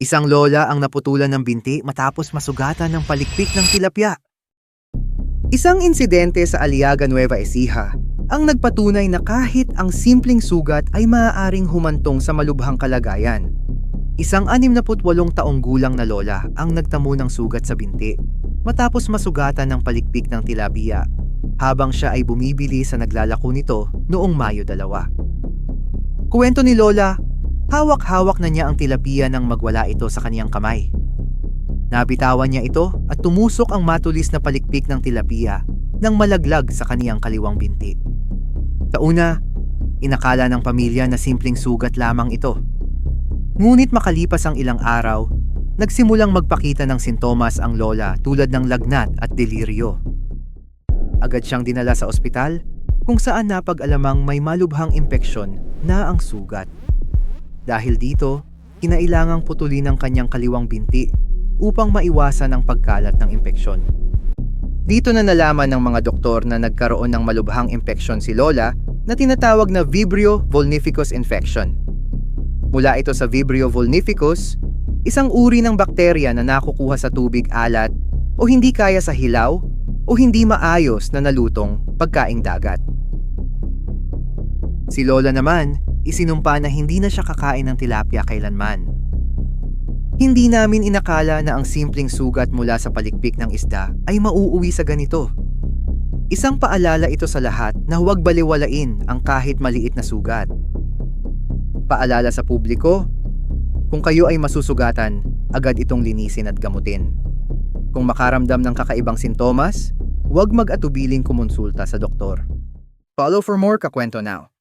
Isang lola ang naputulan ng binti matapos masugatan ng palikpik ng tilapia. Isang insidente sa Aliaga Nueva Ecija ang nagpatunay na kahit ang simpleng sugat ay maaaring humantong sa malubhang kalagayan. Isang 68 taong gulang na lola ang nagtamo ng sugat sa binti matapos masugatan ng palikpik ng tilapia habang siya ay bumibili sa naglalako nito noong Mayo 2. Kuwento ni Lola, hawak-hawak na niya ang tilapia nang magwala ito sa kaniyang kamay. Nabitawan niya ito at tumusok ang matulis na palikpik ng tilapia nang malaglag sa kaniyang kaliwang binti. Sa una, inakala ng pamilya na simpleng sugat lamang ito. Ngunit makalipas ang ilang araw, nagsimulang magpakita ng sintomas ang lola tulad ng lagnat at deliryo. Agad siyang dinala sa ospital kung saan napag-alamang may malubhang impeksyon na ang sugat. Dahil dito, kinailangang putulin ang kanyang kaliwang binti upang maiwasan ang pagkalat ng impeksyon. Dito na nalaman ng mga doktor na nagkaroon ng malubhang impeksyon si Lola na tinatawag na Vibrio vulnificus infection. Mula ito sa Vibrio vulnificus, isang uri ng bakterya na nakukuha sa tubig alat o hindi kaya sa hilaw o hindi maayos na nalutong pagkaing dagat. Si Lola naman, isinumpa na hindi na siya kakain ng tilapia kailanman. Hindi namin inakala na ang simpleng sugat mula sa palikpik ng isda ay mauuwi sa ganito. Isang paalala ito sa lahat na huwag baliwalain ang kahit maliit na sugat. Paalala sa publiko, kung kayo ay masusugatan, agad itong linisin at gamutin. Kung makaramdam ng kakaibang sintomas, huwag mag-atubiling kumonsulta sa doktor. Follow for more Kakwento Now.